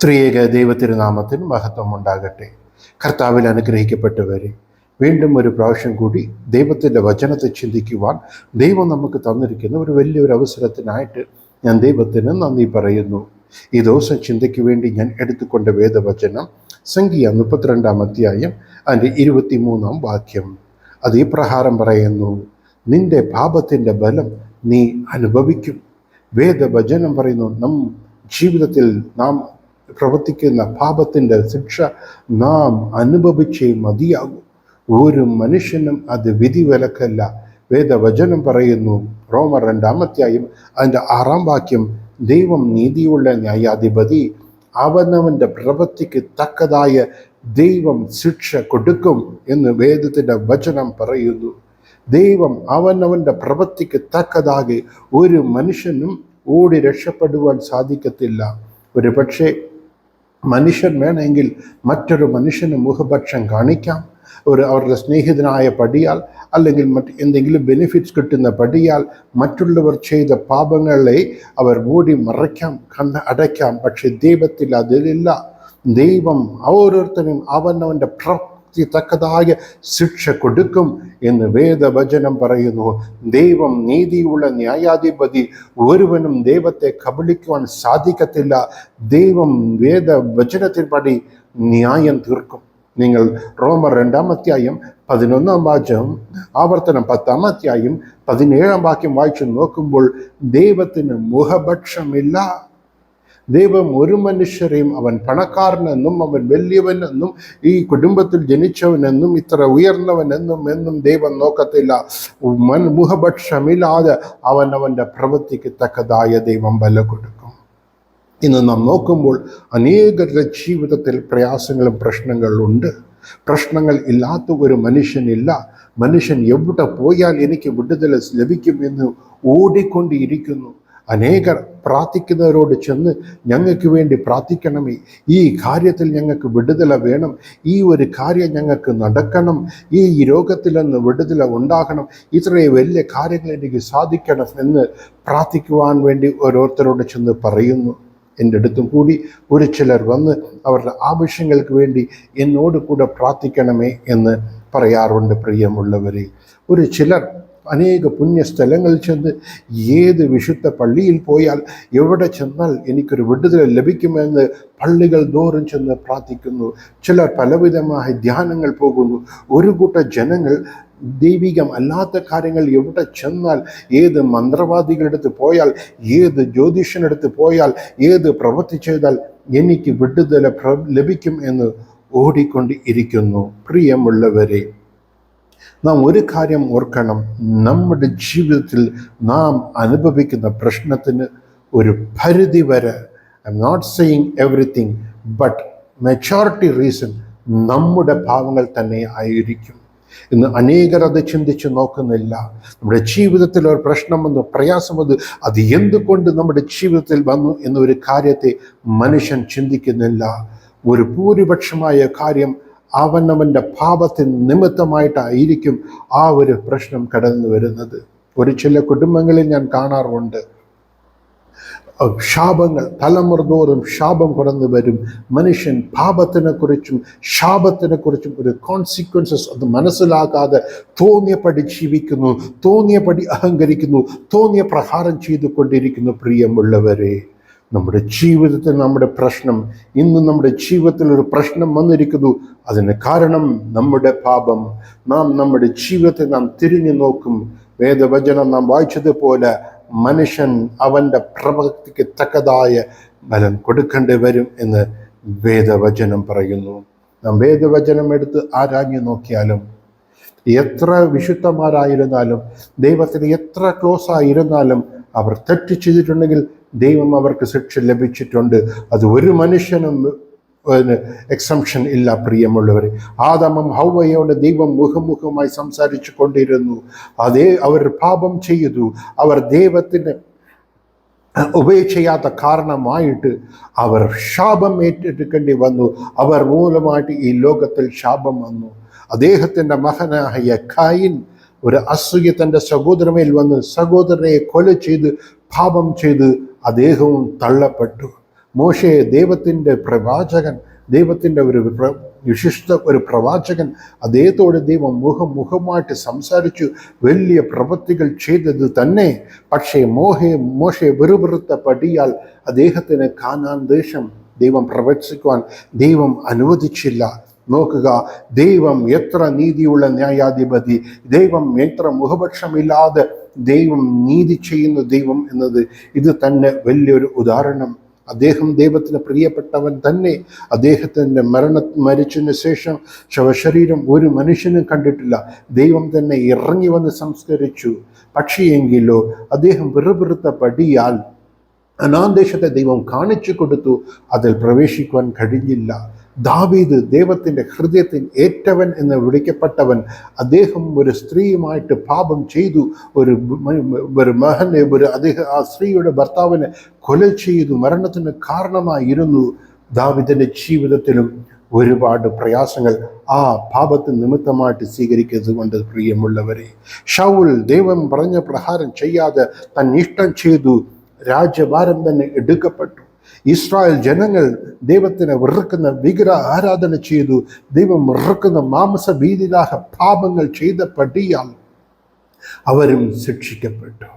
ത്രിയേക ദൈവത്തിരുനാമത്തിന് മഹത്വം ഉണ്ടാകട്ടെ കർത്താവിൽ അനുഗ്രഹിക്കപ്പെട്ടവരെ വീണ്ടും ഒരു പ്രാവശ്യം കൂടി ദൈവത്തിന്റെ വചനത്തെ ചിന്തിക്കുവാൻ ദൈവം നമുക്ക് തന്നിരിക്കുന്ന ഒരു വലിയൊരു അവസരത്തിനായിട്ട് ഞാൻ ദൈവത്തിന് നന്ദി പറയുന്നു. ഈ ദിവസം ചിന്തയ്ക്ക് വേണ്ടി ഞാൻ എടുത്തുകൊണ്ട വേദവചനം സംഖ്യ മുപ്പത്തിരണ്ടാം അധ്യായം അതിന്റെ ഇരുപത്തിമൂന്നാം വാക്യം. അത് ഈ ഇപ്രകാരം പറയുന്നു നിന്റെ പാപത്തിന്റെ ബലം നീ അനുഭവിക്കും. വേദവചനം പറയുന്നു നം ജീവിതത്തിൽ നാം പ്രവർത്തിക്കുന്ന പാപത്തിന്റെ ശിക്ഷ നാം അനുഭവിച്ചേ മതിയാകും. ഒരു മനുഷ്യനും അത് വിധിവിലക്കല്ല. വേദവചനം പറയുന്നു റോമർ രണ്ടാമത്തെയും അതിന്റെ ആറാം വാക്യം ദൈവം നീതിയുള്ള ന്യായാധിപതി അവനവന്റെ പ്രവൃത്തിക്ക് തക്കതായ ദൈവം ശിക്ഷ കൊടുക്കും എന്ന് വേദത്തിന്റെ വചനം പറയുന്നു. ദൈവം അവനവന്റെ പ്രവൃത്തിക്ക് തക്കതാകെ ഒരു മനുഷ്യനും ഓടി രക്ഷപ്പെടുവാൻ സാധിക്കത്തില്ല. ഒരു പക്ഷേ മനുഷ്യൻ വേണമെങ്കിൽ മറ്റൊരു മനുഷ്യന് മുഖപക്ഷം കാണിക്കാം. ഒരു അവരുടെ സ്നേഹിതനായ പടിയാൽ അല്ലെങ്കിൽ മറ്റ് എന്തെങ്കിലും ബെനിഫിറ്റ്സ് കിട്ടുന്ന പടിയാൽ മറ്റുള്ളവർ ചെയ്ത പാപങ്ങളെ അവർ മൂടി മറയ്ക്കാം കണ്ണ് അടയ്ക്കാം. പക്ഷെ ദൈവത്തിൽ അതിലില്ല. ദൈവം ഓരോരുത്തരും അവനവന്റെ പ്രവൃത്തി തക്കതായ ശിക്ഷ കൊടുക്കും എന്ന് വേദവചനം പറയുന്നു. ദൈവം നീതിയുള്ള ന്യായാധിപതി ഒരുവനും ദൈവത്തെ കബളിക്കുവാൻ സാധിക്കത്തില്ല. ദൈവം വേദവചനത്തിൻപടി ന്യായം തീർക്കും. നിങ്ങൾ റോമർ രണ്ടാമത്തെയായും പതിനൊന്നാം വാചകം ആവർത്തനം പത്താം അധ്യായം പതിനേഴാം വാക്യം വായിച്ചു നോക്കുമ്പോൾ ദൈവത്തിന് മുഖപക്ഷമില്ല. ദൈവം ഒരു മനുഷ്യരെയും അവൻ പണക്കാരനെന്നും അവൻ വലിയവനെന്നും ഈ കുടുംബത്തിൽ ജനിച്ചവനെന്നും ഇത്ര ഉയർന്നവനെന്നും എന്നും ദൈവം നോക്കത്തില്ല. മൻ അവൻ അവന്റെ പ്രവൃത്തിക്ക് തക്കതായ ദൈവം ബല കൊടുക്കും. ഇന്ന് നാം നോക്കുമ്പോൾ അനേകരുടെ ജീവിതത്തിൽ പ്രയാസങ്ങളും പ്രശ്നങ്ങളും ഉണ്ട്. പ്രശ്നങ്ങൾ ഇല്ലാത്ത ഒരു മനുഷ്യനില്ല. മനുഷ്യൻ എവിടെ പോയാൽ എനിക്ക് വിടുതൽ ലഭിക്കുമെന്ന് ഓടിക്കൊണ്ടിരിക്കുന്നു. അനേകർ പ്രാർത്ഥിക്കുന്നവരോട് ചെന്ന് ഞങ്ങൾക്ക് വേണ്ടി പ്രാർത്ഥിക്കണമേ. ഈ കാര്യത്തിൽ ഞങ്ങൾക്ക് വിടുതല വേണം. ഈ ഒരു കാര്യം ഞങ്ങൾക്ക് നടക്കണം. ഈ രോഗത്തിൽ നിന്ന് വിടുതല ഉണ്ടാകണം. ഇത്രയും വലിയ കാര്യങ്ങൾ എനിക്ക് സാധിക്കണം എന്ന് പ്രാർത്ഥിക്കുവാൻ വേണ്ടി ഓരോരുത്തരോട് ചെന്ന് പറയുന്നു. എന്റെ അടുത്തും കൂടി ഒരു ചിലർ വന്ന് അവരുടെ ആവശ്യങ്ങൾക്ക് വേണ്ടി എന്നോട് കൂടെ പ്രാർത്ഥിക്കണമേ എന്ന് പറയാറുണ്ട് പ്രിയമുള്ളവരെ. ഒരു ചിലർ അനേക പുണ്യസ്ഥലങ്ങളിൽ ചെന്ന് ഏത് വിശുദ്ധ പള്ളിയിൽ പോയാൽ എവിടെ ചെന്നാൽ എനിക്കൊരു വിടുതൽ ലഭിക്കുമെന്ന് പള്ളികൾ തോറും ചെന്ന് പ്രാർത്ഥിക്കുന്നു. ചിലർ പലവിധമായ ധ്യാനങ്ങൾ പോകുന്നു. ഒരു കൂട്ടം ജനങ്ങൾ ദൈവികം അല്ലാത്ത കാര്യങ്ങൾ എവിടെ ചെന്നാൽ ഏത് മന്ത്രവാദികളുടെ അടുത്ത് പോയാൽ ഏത് ജ്യോതിഷനടുത്ത് പോയാൽ ഏത് പ്രവൃത്തി ചെയ്താൽ എനിക്ക് വിടുതല ലഭിക്കും എന്ന് ഓടിക്കൊണ്ട് ഇരിക്കുന്നു. പ്രിയമുള്ളവരെ നാം ഒരു കാര്യം ഓർക്കണം. നമ്മുടെ ജീവിതത്തിൽ നാം അനുഭവിക്കുന്ന പ്രശ്നത്തിന് ഒരു പരിധി വരെ I'm not saying everything but maturity reason നമ്മുടെ ഭാവങ്ങൾ തന്നെ ആയിരിക്കും. ഇന്ന് അനേകർ അത് ചിന്തിച്ച് നോക്കുന്നില്ല. നമ്മുടെ ജീവിതത്തിൽ ഒരു പ്രശ്നം വന്നു പ്രയാസം വന്നു അത് എന്തുകൊണ്ട് നമ്മുടെ ജീവിതത്തിൽ വന്നു എന്നൊരു കാര്യത്തെ മനുഷ്യൻ ചിന്തിക്കുന്നില്ല. ഒരു ഭൂരിപക്ഷമായ കാര്യം അവനവന്റെ പാപത്തിന് നിമിത്തമായിട്ടായിരിക്കും ആ ഒരു പ്രശ്നം കടന്നു വരുന്നത്. ഒരു ചില കുടുംബങ്ങളിൽ ഞാൻ കാണാറുണ്ട്. ശാപങ്ങൾ തലമുറ തോറും ശാപം കുറഞ്ഞു വരും. മനുഷ്യൻ പാപത്തിനെ കുറിച്ചും ശാപത്തിനെ കുറിച്ചും ഒരു കോൺസിക്വൻസസ് അത് മനസ്സിലാക്കാതെ തോന്നിയപടി ജീവിക്കുന്നു തോന്നിയപടി അഹങ്കരിക്കുന്നു തോന്നിയ പ്രഹാരം ചെയ്തുകൊണ്ടിരിക്കുന്നു പ്രിയമുള്ളവരെ. നമ്മുടെ ജീവിതത്തിൽ നമ്മുടെ പ്രശ്നം ഇന്ന് നമ്മുടെ ജീവിതത്തിൽ ഒരു പ്രശ്നം വന്നിരിക്കുന്നു. അതിന് കാരണം നമ്മുടെ പാപം. നാം നമ്മുടെ ജീവിതത്തെ നാം തിരിഞ്ഞു നോക്കും. വേദവചനം നാം വായിച്ചതുപോലെ മനുഷ്യൻ അവന്റെ പ്രവൃത്തിക്ക് തക്കതായ ബലം കൊടുക്കേണ്ടി വരും എന്ന് വേദവചനം പറയുന്നു. നാം വേദവചനം എടുത്ത് ആരാഞ്ഞു നോക്കിയാലും എത്ര വിശുദ്ധന്മാരായിരുന്നാലും ദൈവത്തിന് എത്ര ക്ലോസ് ആയിരുന്നാലും അവർ തെറ്റ് ചെയ്തിട്ടുണ്ടെങ്കിൽ ദൈവം അവർക്ക് ശിക്ഷ ലഭിച്ചിട്ടുണ്ട്. അത് ഒരു മനുഷ്യനും എക്സംഷൻ ഇല്ല പ്രിയമുള്ളവർ ആദമം ഹൗവയോട് ദൈവം മുഖമുഖമായി സംസാരിച്ചു കൊണ്ടിരുന്നു. അതേ അവർ പാപം ചെയ്തു. അവർ ദൈവത്തിന് ഉപേക്ഷയാത്ത കാരണമായിട്ട് അവർ ശാപം ഏറ്റെടുക്കേണ്ടി വന്നു. അവർ മൂലമായിട്ട് ഈ ലോകത്തിൽ ശാപം വന്നു. അദ്ദേഹത്തിന്റെ മകനായ ഖായിൻ ഒരു അസൂയ തന്റെ സഹോദരമേൽ വന്ന് സഹോദരനെ കൊല ചെയ്ത് പാപം ചെയ്ത് അദ്ദേഹവും തള്ളപ്പെട്ടു. മോശയെ ദൈവത്തിന്റെ പ്രവാചകൻ ദൈവത്തിന്റെ ഒരു വിശിഷ്ട ഒരു പ്രവാചകൻ അദ്ദേഹത്തോട് ദൈവം മുഖം മുഖമായിട്ട് സംസാരിച്ചു. വലിയ പ്രവൃത്തികൾ ചെയ്തത് തന്നെ. പക്ഷേ മോഹെ മോശെ വെറുപെറുത്ത പടിയാൽ അദ്ദേഹത്തിന് കാനാൻ ദേശം ദൈവം പ്രവചിക്കുവാൻ ദൈവം അനുവദിച്ചില്ല. നോക്കുക. ദൈവം എത്ര നീതിയുള്ള ന്യായാധിപതി. ദൈവം എത്ര മുഖപക്ഷമില്ലാതെ ദൈവം നീതി ചെയ്യുന്ന ദൈവം എന്നത് ഇത് തന്നെ വലിയൊരു ഉദാഹരണം. അദ്ദേഹം ദൈവത്തിന് പ്രിയപ്പെട്ടവൻ തന്നെ. അദ്ദേഹത്തിന്റെ മരണ മരിച്ചതിന് ശേഷം ശവശരീരം ഒരു മനുഷ്യനും കണ്ടിട്ടില്ല. ദൈവം തന്നെ ഇറങ്ങി വന്ന് സംസ്കരിച്ചു. പക്ഷിയെങ്കിലോ അദ്ദേഹം വെറുപെറുത്ത പടിയാൽ അനാന്തേശത്തെ ദൈവം കാണിച്ചു കൊടുത്തു. അതിൽ പ്രവേശിക്കുവാൻ കഴിഞ്ഞില്ല. ദാവീദ് ദൈവത്തിന്റെ ഹൃദയത്തിൽ ഏറ്റവൻ എന്ന് വിളിക്കപ്പെട്ടവൻ അദ്ദേഹം ഒരു സ്ത്രീയുമായിട്ട് പാപം ചെയ്തു ഒരു ഒരു മഹനെ ഒരു അദ്ദേഹം ആ സ്ത്രീയുടെ ഭർത്താവിനെ കൊല ചെയ്തു മരണത്തിന് കാരണമായിരുന്നു. ദാവിദിന്റെ ജീവിതത്തിലും ഒരുപാട് പ്രയാസങ്ങൾ ആ പാപത്തിന് നിമിത്തമായിട്ട് സ്വീകരിക്കുന്നത് കൊണ്ട് പ്രിയമുള്ളവരെ ഷൗൽ ദൈവം പറഞ്ഞ പ്രഹാരം ചെയ്യാതെ തൻ ഇഷ്ടം ചെയ്തു രാജ്യഭാരം തന്നെ എടുക്കപ്പെട്ടു. ഇസ്രായേൽ ജനങ്ങൾ ദൈവത്തിനെ വെറുക്കുന്ന വിഗ്രഹ ആരാധന ചെയ്തു. ദൈവം വെറുക്കുന്ന മാംസഭീതിലാഹ പാപങ്ങൾ ചെയ്ത പടിയാൽ അവരും ശിക്ഷിക്കപ്പെട്ടു.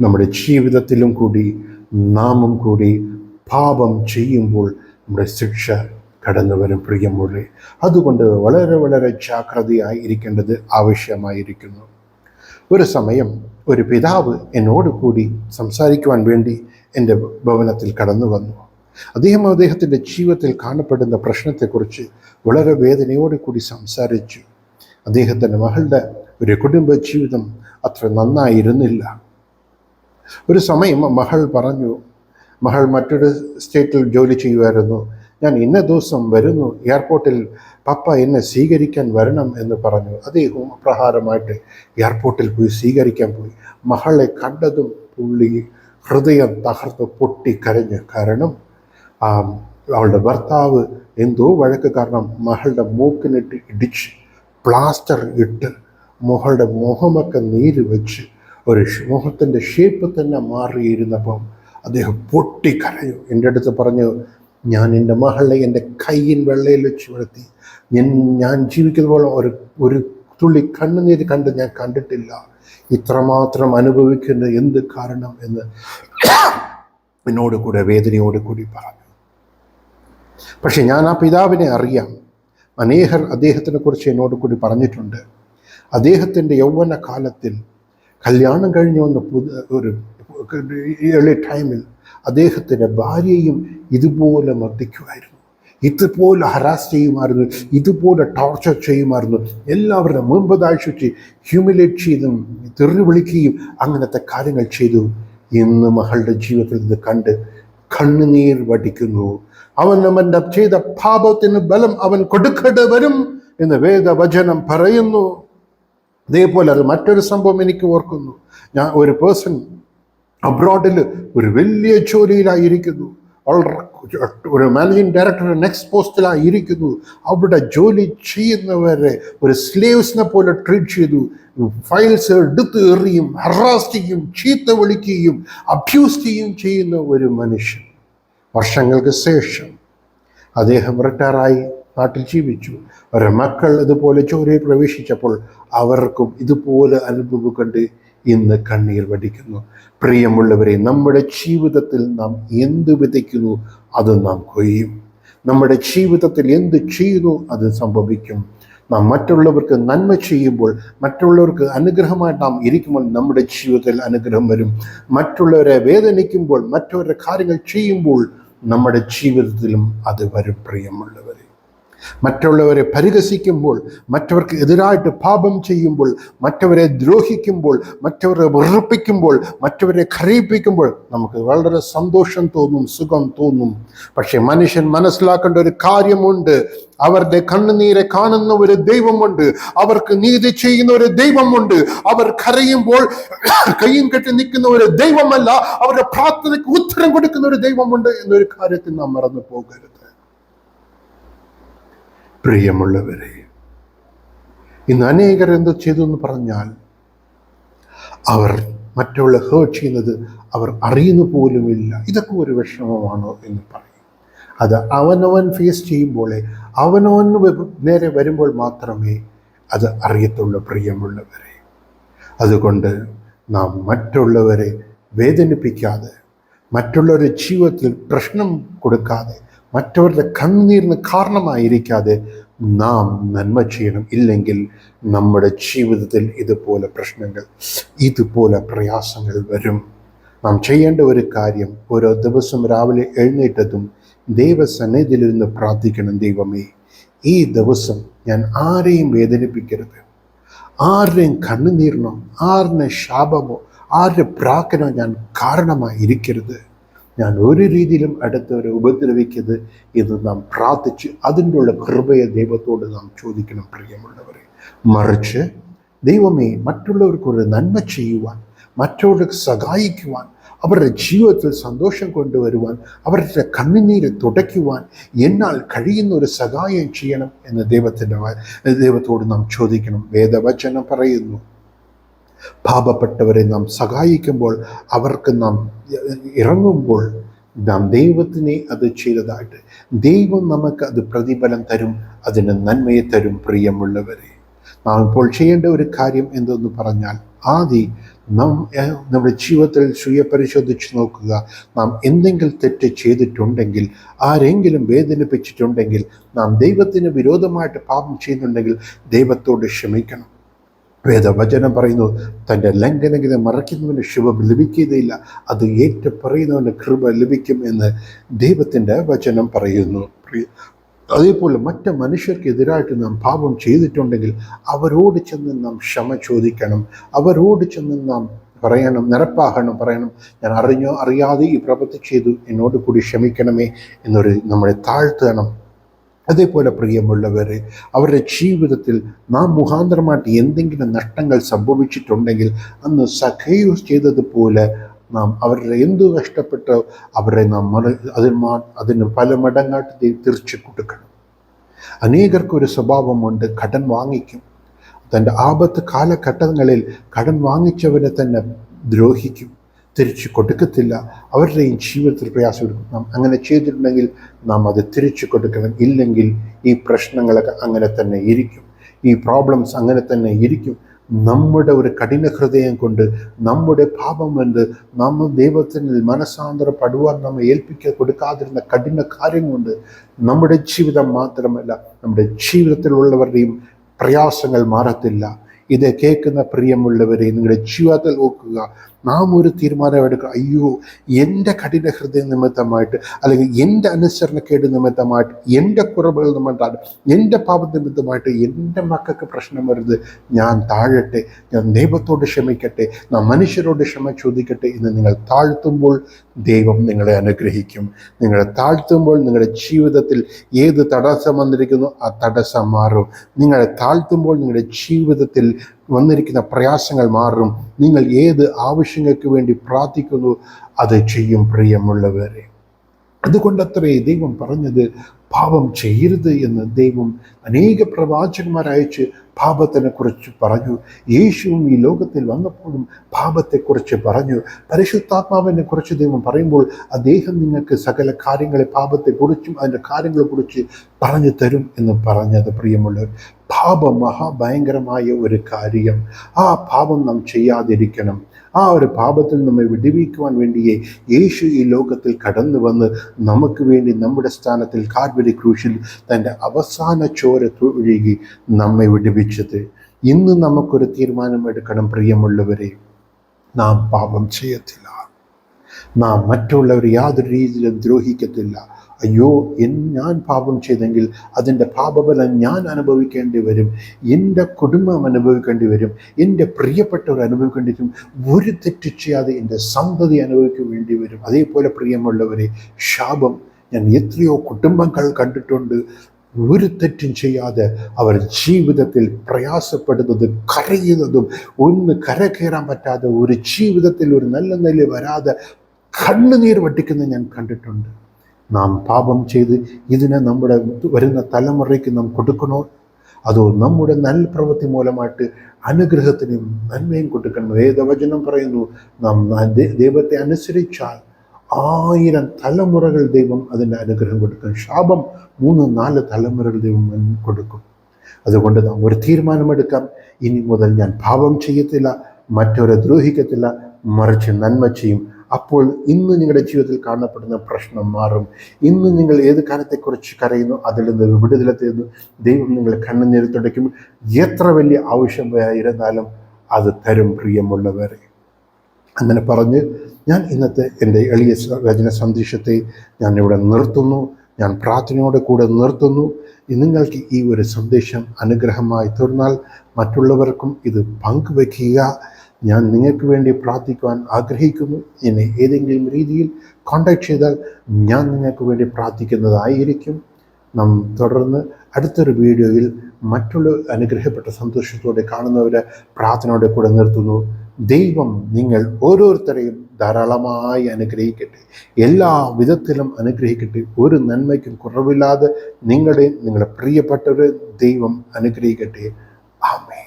നമ്മുടെ ജീവിതത്തിലും കൂടി നാമും കൂടി പാപം ചെയ്യുമ്പോൾ നമ്മുടെ ശിക്ഷ കടന്നു വരും പ്രിയമുള്ള അതുകൊണ്ട് വളരെ വളരെ ജാഗ്രതയായി ഇരിക്കേണ്ടത് ആവശ്യമായിരിക്കുന്നു. ഒരു സമയം ഒരു പിതാവ് എന്നോട് കൂടി സംസാരിക്കുവാൻ വേണ്ടി എന്റെ ഭവനത്തിൽ കടന്നു വന്നു. അദ്ദേഹം അദ്ദേഹത്തിന്റെ ജീവിതത്തിൽ കാണപ്പെടുന്ന പ്രശ്നത്തെക്കുറിച്ച് വളരെ വേദനയോടെ കൂടി സംസാരിച്ചു. അദ്ദേഹത്തിന്റെ മകളുടെ ഒരു കുടുംബ ജീവിതം അത്ര നന്നായിരുന്നില്ല. ഒരു സമയം മകൾ പറഞ്ഞു മകൾ മറ്റൊരു സ്റ്റേറ്റിൽ ജോലി ചെയ്യുമായിരുന്നു ഞാൻ ഇന്ന ദിവസം വരുന്നു എയർപോർട്ടിൽ പപ്പ എന്നെ സ്വീകരിക്കാൻ വരണം എന്ന് പറഞ്ഞു. അദ്ദേഹവും അപ്രഹാരമായിട്ട് എയർപോർട്ടിൽ പോയി സ്വീകരിക്കാൻ പോയി. മകളെ കണ്ടതും പുള്ളി ഹൃദയം തകർത്ത് പൊട്ടിക്കരഞ്ഞു. കാരണം അവളുടെ ഭർത്താവ് എന്തോ വഴക്ക് കാരണം മകളുടെ മൂക്കിനിട്ട് ഇടിച്ച് പ്ലാസ്റ്റർ ഇട്ട് മകളുടെ മുഖമൊക്കെ നീര് വെച്ച് ഒരു മുഖത്തിന്റെ ഷേപ്പ് തന്നെ മാറിയിരുന്നപ്പം അദ്ദേഹം പൊട്ടിക്കരഞ്ഞു. എന്റെ അടുത്ത് പറഞ്ഞു ഞാൻ എന്റെ മകളെ എന്റെ കയ്യിൻ വെള്ളയിൽ വെച്ച് വളർത്തി ഞാൻ ഞാൻ ജീവിക്കുന്നതോളം ഒരു ഒരു തുള്ളി കണ്ണുനീര് കണ്ട് ഞാൻ കണ്ടിട്ടില്ല. ഇത്രമാത്രം അനുഭവിക്കുന്ന എന്ത് കാരണം എന്ന് എന്നോട് കൂടെ വേദനയോട് കൂടി പറഞ്ഞു. പക്ഷെ ഞാൻ ആ പിതാവിനെ അറിയാം. അനേഹർ അദ്ദേഹത്തിനെ കുറിച്ച് എന്നോട് കൂടി പറഞ്ഞിട്ടുണ്ട്. അദ്ദേഹത്തിന്റെ യൗവന കാലത്തിൽ കല്യാണം കഴിഞ്ഞു വന്ന പുതു ഒരു ഏർലി ടൈമിൽ അദ്ദേഹത്തിന്റെ ഭാര്യയും ഇതുപോലെ മർദ്ദിക്കുമായിരുന്നു. ഇതുപോലെ ഹറാസ് ചെയ്യുമായിരുന്നു. ഇതുപോലെ ടോർച്ചർ ചെയ്യുമായിരുന്നു. എല്ലാവരുടെ മുമ്പതാഴ്ച ഹ്യൂമിലേറ്റ് ചെയ്തും തെറി വിളിക്കുകയും അങ്ങനത്തെ കാര്യങ്ങൾ ചെയ്തു. ഇന്ന് മകളുടെ ജീവിതത്തിൽ ഇത് കണ്ട് കണ്ണുനീർ വടിക്കുന്നു. അവൻ അവന്റെ ചെയ്ത പാപത്തിന് ബലം അവൻ കൊടുക്കേണ്ടി വരും എന്ന് വേദവചനം പറയുന്നു. അതേപോലെ അത് മറ്റൊരു സംഭവം എനിക്ക് ഓർക്കുന്നു. ഞാൻ ഒരു പേഴ്സൺ അബ്രോഡിൽ ഒരു വലിയ ജോലിയിലായിരിക്കുന്നു. ഒരു മാനേജിങ് ഡയറക്ടർ നെക്സ്റ്റ് പോസ്റ്റിലായിരിക്കുന്നു അവിടെ ജോലി ചെയ്യുന്നവരെ ഒരു സ്ലേവ്സിനെ പോലെ ട്രീറ്റ് ചെയ്തു. ഫയൽസ് എടുത്ത് എറിയും ഹറാസ് ചെയ്യും ചീത്ത വിളിക്കുകയും അബ്യൂസ് ചെയ്യുകയും ചെയ്യുന്ന ഒരു മനുഷ്യൻ. വർഷങ്ങൾക്ക് ശേഷം അദ്ദേഹം റിട്ടയറായി നാട്ടിൽ ജീവിച്ചു. അവരുടെ മക്കൾ ഇതുപോലെ ജോലിയിൽ പ്രവേശിച്ചപ്പോൾ അവർക്കും ഇതുപോലെ അനുഭവം കണ്ട് ഇന്ന് കണ്ണീർ വടിക്കുന്നു. പ്രിയമുള്ളവരെ നമ്മുടെ ജീവിതത്തിൽ നാം എന്ത് വിതയ്ക്കുന്നു അത് നാം കൊയ്യും. നമ്മുടെ ജീവിതത്തിൽ എന്ത് ചെയ്യുന്നു അത് സംഭവിക്കും. നാം മറ്റുള്ളവർക്ക് നന്മ ചെയ്യുമ്പോൾ മറ്റുള്ളവർക്ക് അനുഗ്രഹമായിട്ട് നാം ഇരിക്കുമ്പോൾ നമ്മുടെ ജീവിതത്തിൽ അനുഗ്രഹം വരും. മറ്റുള്ളവരെ വേദനിക്കുമ്പോൾ മറ്റുള്ളവരുടെ കാര്യങ്ങൾ ചെയ്യുമ്പോൾ നമ്മുടെ ജീവിതത്തിലും അത് വരും പ്രിയമുള്ളവരെ. മറ്റുള്ളവരെ പരിഹസിക്കുമ്പോൾ മറ്റവർക്ക് എതിരായിട്ട് പാപം ചെയ്യുമ്പോൾ മറ്റവരെ ദ്രോഹിക്കുമ്പോൾ മറ്റവരെ വെറുപ്പിക്കുമ്പോൾ മറ്റവരെ ഖരയിപ്പിക്കുമ്പോൾ നമുക്ക് വളരെ സന്തോഷം തോന്നും സുഖം തോന്നും. പക്ഷെ മനുഷ്യൻ മനസ്സിലാക്കേണ്ട ഒരു കാര്യമുണ്ട്. അവരുടെ കണ്ണുനീരെ കാണുന്ന ഒരു ദൈവമുണ്ട്. അവർക്ക് നീതി ചെയ്യുന്ന ഒരു ദൈവമുണ്ട്. അവർ കരയുമ്പോൾ കയ്യും കെട്ടി നിൽക്കുന്ന ഒരു ദൈവമല്ല. അവരുടെ പ്രാർത്ഥനയ്ക്ക് ഉത്തരം കൊടുക്കുന്ന ഒരു ദൈവമുണ്ട് എന്നൊരു കാര്യത്തിൽ നാം മറന്നു പോകരുത്. പ്രിയമുള്ളവരെ ഇന്ന് അനേകർ എന്ത് ചെയ്തു എന്ന് പറഞ്ഞാൽ അവർ മറ്റുള്ള ഹേർട്ട് ചെയ്യുന്നത് അവർ അറിയുന്നു പോലുമില്ല. ഇതൊക്കെ ഒരു വിഷമമാണോ എന്ന് പറയും. അത് അവനവൻ ഫേസ് ചെയ്യുമ്പോഴേ അവനവന് നേരെ വരുമ്പോൾ മാത്രമേ അത് അറിയത്തുള്ള പ്രിയമുള്ളവരെ. അതുകൊണ്ട് നാം മറ്റുള്ളവരെ വേദനിപ്പിക്കാതെ മറ്റുള്ളവരുടെ ജീവിതത്തിൽ പ്രശ്നം കൊടുക്കാതെ മറ്റവരുടെ കണ്ണുനീരിന് കാരണമായിരിക്കാതെ നാം നന്മ ചെയ്യണം. ഇല്ലെങ്കിൽ നമ്മുടെ ജീവിതത്തിൽ ഇതുപോലെ പ്രശ്നങ്ങൾ ഇതുപോലെ പ്രയാസങ്ങൾ വരും. നാം ചെയ്യേണ്ട ഒരു കാര്യം ഓരോ ദിവസം രാവിലെ എഴുന്നേറ്റതും ദൈവസന്നിധിയിലിരുന്ന് പ്രാർത്ഥിക്കണം. ദൈവമേ ഈ ദിവസം ഞാൻ ആരെയും വേദനിപ്പിക്കരുത്. ആരുടെയും കണ്ണുനീരിനോ ആരുടെ ശാപമോ ആരുടെ പ്രാക്കനോ ഞാൻ കാരണമായിരിക്കരുത്. ഞാൻ ഒരു രീതിയിലും അടുത്തവരെ ഉപദ്രവിക്കരുത് എന്ന് നാം പ്രാർത്ഥിച്ച് അതിന്റെ ഉള്ള കൃപയെ ദൈവത്തോട് നാം ചോദിക്കണം പ്രിയമുള്ളവരെ. മറിച്ച് ദൈവമേ മറ്റുള്ളവർക്ക് ഒരു നന്മ ചെയ്യുവാൻ മറ്റുള്ളവർക്ക് സഹായിക്കുവാൻ അവരുടെ ജീവിതത്തിൽ സന്തോഷം കൊണ്ടുവരുവാൻ അവരുടെ കണ്ണുനീര് തുടയ്ക്കുവാൻ എന്നാൽ കഴിയുന്ന ഒരു സഹായം ചെയ്യണം എന്ന് ദൈവത്തിന്റെ ദൈവത്തോട് നാം ചോദിക്കണം. വേദവചനം പറയുന്നു പാപപ്പെട്ടവരെ നാം സഹായിക്കുമ്പോൾ അവർക്ക് നാം ഇറങ്ങുമ്പോൾ നാം ദൈവത്തിനെ അത് ചെയ്തതായിട്ട്. ദൈവം നമുക്ക് അത് പ്രതിഫലം തരും അതിന് നന്മയെ തരും പ്രിയമുള്ളവരെ. നാം ഇപ്പോൾ ചെയ്യേണ്ട ഒരു കാര്യം എന്തെന്ന് പറഞ്ഞാൽ ആദ്യ നാം നമ്മുടെ ജീവിതത്തിൽ സ്വയ പരിശോധിച്ച് നോക്കുക. നാം എന്തെങ്കിലും തെറ്റ് ചെയ്തിട്ടുണ്ടെങ്കിൽ ആരെങ്കിലും വേദനിപ്പിച്ചിട്ടുണ്ടെങ്കിൽ നാം ദൈവത്തിന് വിരോധമായിട്ട് പാപം ചെയ്യുന്നുണ്ടെങ്കിൽ ദൈവത്തോട് ക്ഷമിക്കണം. വേദവചനം പറയുന്നു തന്റെ ലംഘനങ്ങളെ മറയ്ക്കുന്നവന് ശുഭം ലഭിക്കുകയില്ല അത് ഏറ്റു പറയുന്നവന് കൃപ ലഭിക്കും എന്ന് ദൈവത്തിന്റെ വചനം പറയുന്നു. അതേപോലെ മറ്റ് മനുഷ്യർക്കെതിരായിട്ട് നാം പാപം ചെയ്തിട്ടുണ്ടെങ്കിൽ അവരോട് ചെന്ന് നാം ക്ഷമ ചോദിക്കണം അവരോട് ചെന്ന് നാം പറയണം നിരപ്പാകണം പറയണം. ഞാൻ അറിഞ്ഞോ അറിയാതെ ഈ പ്രവൃത്തി ചെയ്തു എന്നോട് കൂടി ക്ഷമിക്കണമേ എന്നൊരു നമ്മളെ താഴ്ത്തണം. അതേപോലെ പ്രിയമുള്ളവരെ അവരുടെ ജീവിതത്തിൽ നാം മുഖാന്തരമായിട്ട് എന്തെങ്കിലും നഷ്ടങ്ങൾ സംഭവിച്ചിട്ടുണ്ടെങ്കിൽ അന്ന് സഖയൂസ് ചെയ്തതുപോലെ നാം അവരുടെ എന്തു കഷ്ടപ്പെട്ടോ അവരെ നാം മറ അതിന് അതിന് പല മടങ്ങാട്ട് തിരിച്ചു കൊടുക്കണം. അനേകർക്കൊരു സ്വഭാവമുണ്ട് കടൻ വാങ്ങിക്കും. തന്റെ ആപത്ത് കാലഘട്ടങ്ങളിൽ കടൻ വാങ്ങിച്ചവരെ തന്നെ ദ്രോഹിക്കും. തിരിച്ചു കൊടുക്കത്തില്ല. അവരുടെയും ജീവിതത്തിൽ പ്രയാസം എടുക്കും. നാം അങ്ങനെ ചെയ്തിട്ടുണ്ടെങ്കിൽ നാം അത് തിരിച്ചു കൊടുക്കണം. ഇല്ലെങ്കിൽ ഈ പ്രശ്നങ്ങളൊക്കെ അങ്ങനെ തന്നെ ഇരിക്കും. ഈ പ്രോബ്ലംസ് അങ്ങനെ തന്നെ ഇരിക്കും. നമ്മുടെ ഒരു കഠിന ഹൃദയം കൊണ്ട് നമ്മുടെ പാപം കൊണ്ട് നമ്മൾ ദൈവത്തിന് മനസ്സാന്തരപ്പെടുവാൻ നമ്മെ ഏൽപ്പിക്ക കൊടുക്കാതിരുന്ന കഠിന കാര്യം കൊണ്ട് നമ്മുടെ ജീവിതം മാത്രമല്ല നമ്മുടെ ജീവിതത്തിലുള്ളവരുടെയും പ്രയാസങ്ങൾ മാറത്തില്ല. ഇത് കേൾക്കുന്ന പ്രിയമുള്ളവരെ നിങ്ങളുടെ ജീവിതത്തിൽ നോക്കുക. നാം ഒരു തീരുമാനം എടുക്കുക അയ്യോ എന്റെ കഠിന ഹൃദയം നിമിത്തമായിട്ട് അല്ലെങ്കിൽ എന്റെ അനുസരണക്കേട് നിമിത്തമായിട്ട് എന്റെ കുറവുകൾ നിമിത്തമായിട്ട് എന്റെ പാപ നിമിത്തമായിട്ട് എന്റെ മക്കൾക്ക് പ്രശ്നം വരുന്നത് ഞാൻ താഴട്ടെ ഞാൻ ദൈവത്തോട് ക്ഷമിക്കട്ടെ നാം മനുഷ്യരോട് ക്ഷമ ചോദിക്കട്ടെ എന്ന് നിങ്ങൾ താഴ്ത്തുമ്പോൾ ദൈവം നിങ്ങളെ അനുഗ്രഹിക്കും. നിങ്ങളെ താഴ്ത്തുമ്പോൾ നിങ്ങളുടെ ജീവിതത്തിൽ ഏത് തടസ്സം വന്നിരിക്കുന്നു ആ തടസ്സം മാറും. നിങ്ങളെ താഴ്ത്തുമ്പോൾ നിങ്ങളുടെ ജീവിതത്തിൽ വന്നിരിക്കുന്ന പ്രയാസങ്ങൾ മാറും. നിങ്ങൾ ഏത് ആവശ്യങ്ങൾക്ക് വേണ്ടി പ്രാർത്ഥിക്കുന്നു അത് ചെയ്യും പ്രിയമുള്ളവരെ. അതുകൊണ്ടത്രേ ദൈവം പറഞ്ഞത് പാപം ചെയ്യരുത് എന്ന് ദൈവം അനേക പ്രവാചകന്മാരയച്ച് പാപത്തിനെ കുറിച്ച് പറഞ്ഞു. യേശുവും ഈ ലോകത്തിൽ വന്നപ്പോഴും പാപത്തെക്കുറിച്ച് പറഞ്ഞു. പരിശുദ്ധാത്മാവിനെ കുറിച്ച് ദൈവം പറയുമ്പോൾ അദ്ദേഹം നിങ്ങൾക്ക് സകല കാര്യങ്ങളെ പാപത്തെക്കുറിച്ചും അതിന്റെ കാര്യങ്ങളെക്കുറിച്ച് പറഞ്ഞു തരും എന്ന് പറഞ്ഞത് പ്രിയമുള്ളവർ പാപം മഹാഭയങ്കരമായ ഒരു കാര്യം. ആ പാപം നാം ചെയ്യാതിരിക്കണം. ആ ഒരു പാപത്തിൽ നമ്മെ വിടുവിക്കുവാൻ വേണ്ടിയേ യേശു ഈ ലോകത്തിൽ കടന്നു വന്ന് നമുക്ക് വേണ്ടി നമ്മുടെ സ്ഥാനത്തിൽ കാർബലി ക്രൂശിൽ തന്റെ അവസാന ചോര ഒഴുകി നമ്മെ വിടുവിച്ചത്. ഇന്ന് നമുക്കൊരു തീരുമാനമെടുക്കണം പ്രിയമുള്ളവരെ. നാം പാപം ചെയ്യത്തില്ല. നാം മറ്റുള്ളവർ യാതൊരു രീതിയിലും ദ്രോഹിക്കത്തില്ല. അയ്യോ എൻ ഞാൻ പാപം ചെയ്തെങ്കിൽ അതിന്റെ പാപബലം ഞാൻ അനുഭവിക്കേണ്ടി വരും. എന്റെ കുടുംബം അനുഭവിക്കേണ്ടി വരും. എന്റെ പ്രിയപ്പെട്ടവർ അനുഭവിക്കേണ്ടി വരും. ഒരു തെറ്റ് ചെയ്യാതെ എന്റെ സന്തതി അനുഭവിക്കേണ്ടി വരും. അതേപോലെ പ്രിയമുള്ളവരെ ശാപം ഞാൻ എത്രയോ കുടുംബങ്ങൾ കണ്ടിട്ടുണ്ട്. ഒരു തെറ്റും ചെയ്യാതെ അവർ ജീവിതത്തിൽ പ്രയാസപ്പെടുന്നതും കരയുന്നതും ഒന്ന് കരകയറാൻ പറ്റാതെ ഒരു ജീവിതത്തിൽ ഒരു നല്ല നില വരാതെ കണ്ണുനീർ വട്ടിക്കുന്നത് ഞാൻ കണ്ടിട്ടുണ്ട്. നാം പാപം ചെയ്ത് ഇതിനെ നമ്മുടെ വരുന്ന തലമുറയ്ക്ക് നാം കൊടുക്കണോ? അതോ നമ്മുടെ നല്ല പ്രവൃത്തി മൂലമായിട്ട് അനുഗ്രഹത്തിനും നന്മയും കൊടുക്കണം? വേദവചനം പറയുന്നു നാം ദൈവത്തെ അനുസരിച്ചാൽ ആയിരം തലമുറകൾ ദൈവം അതിന്റെ അനുഗ്രഹം കൊടുക്കും. ശാപം മൂന്ന് നാല് തലമുറകൾ ദൈവം കൊടുക്കും. അതുകൊണ്ട് നാം ഒരു തീരുമാനമെടുക്കാം. ഇനി മുതൽ ഞാൻ പാപം ചെയ്യത്തില്ല മറ്റവരെ ദ്രോഹിക്കത്തില്ല മറിച്ച് നന്മ ചെയ്യും. അപ്പോൾ ഇന്ന് നിങ്ങളുടെ ജീവിതത്തിൽ കാണപ്പെടുന്ന പ്രശ്നം മാറും. ഇന്ന് നിങ്ങൾ ഏത് കാലത്തെക്കുറിച്ച് കരയുന്നു അതിൽ നിന്ന് വിടുതലത്തേന്ന് ദൈവം നിങ്ങൾ കണ്ണുനീര് തുടയ്ക്കും. എത്ര വലിയ ആവശ്യം ആയിരുന്നാലും അത് തരും പ്രിയമുള്ളവരെ. അങ്ങനെ പറഞ്ഞ് ഞാൻ ഇന്നത്തെ എന്റെ എളിയ രചന സന്ദേശത്തെ ഞാൻ ഇവിടെ നിർത്തുന്നു. ഞാൻ പ്രാർത്ഥനയോടെ കൂടെ നിർത്തുന്നു. നിങ്ങൾക്ക് ഈ ഒരു സന്ദേശം അനുഗ്രഹമായി തീർന്നാൽ മറ്റുള്ളവർക്കും ഇത് പങ്കുവയ്ക്കുക. ഞാൻ നിങ്ങൾക്ക് വേണ്ടി പ്രാർത്ഥിക്കുവാൻ ആഗ്രഹിക്കുന്നു. എന്നെ ഏതെങ്കിലും രീതിയിൽ കോണ്ടാക്ട് ചെയ്താൽ ഞാൻ നിങ്ങൾക്ക് വേണ്ടി പ്രാർത്ഥിക്കുന്നതായിരിക്കും. നാം തുടർന്ന് അടുത്തൊരു വീഡിയോയിൽ മറ്റുള്ള അനുഗ്രഹപ്പെട്ട സന്തോഷത്തോടെ കാണുന്നവരെ പ്രാർത്ഥനയോടെ കൂടെ നിർത്തുന്നു. ദൈവം നിങ്ങൾ ഓരോരുത്തരെയും ധാരാളമായി അനുഗ്രഹിക്കട്ടെ. എല്ലാ വിധത്തിലും അനുഗ്രഹിക്കട്ടെ. ഒരു നന്മയ്ക്കും കുറവില്ലാതെ നിങ്ങളുടെ നിങ്ങളുടെ പ്രിയപ്പെട്ടവരെ ദൈവം അനുഗ്രഹിക്കട്ടെ. ആമേ